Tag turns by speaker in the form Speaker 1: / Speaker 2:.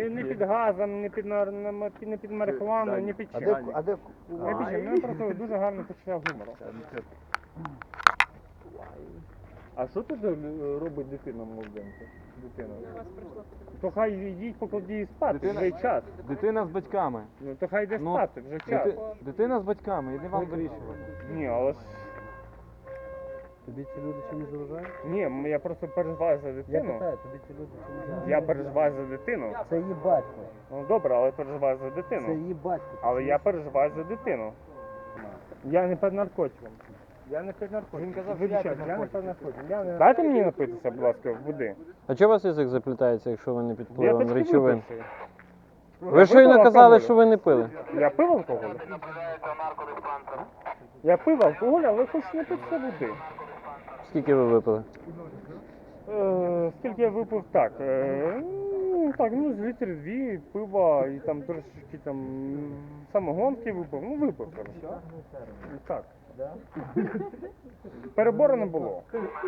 Speaker 1: Не, не під газом, не під, нар- на- на- не під марихуаною, не під
Speaker 2: А
Speaker 1: чим.
Speaker 2: де, а де
Speaker 1: Не під чим. Мене просто дуже гарне почуття гумору.
Speaker 3: А що тут е, робить дитина мовленка? Дитина.
Speaker 1: То хай йдіть покладіть спати,
Speaker 4: Дитина-
Speaker 1: вже й час.
Speaker 4: Дитина з батьками.
Speaker 1: Ну то хай йде
Speaker 4: Ну,
Speaker 1: спати, вже час.
Speaker 4: Дити- Дитина з батьками, іди вам вирішувати.
Speaker 1: Ні, але ж
Speaker 2: Тобі ці люди чимось заважають?
Speaker 1: ні, я просто переживаю за
Speaker 2: Я
Speaker 1: дитину.
Speaker 2: питаю, тобі ці люди чимось заважають?
Speaker 1: Я переживаю за дитину.
Speaker 2: Це її батько.
Speaker 1: Ну добре, але переживаю за
Speaker 2: Це
Speaker 1: дитину.
Speaker 2: її батько.
Speaker 1: Але я переживаю за дитину. Я не під наркотиком. Я не під наркотиком. Він казав, я не під наркотиком. Я не... Дайте мені напитися, будь ласка, води.
Speaker 5: А чого у вас язик заплітається, якщо ви не під
Speaker 1: Я
Speaker 5: впливом речовин?
Speaker 1: випивши.
Speaker 5: Ви щойно казали, що ви не пили.
Speaker 1: Я пив алкоголь? Я пив алкоголь, але хочу напитися води.
Speaker 5: Скільки ви випили?
Speaker 1: Е, скільки я випив так? Е, ну, так, ну, з літр дві пива і там трошечки там самогонки випив. Ну, випив, коротше. Так. Перебору не було.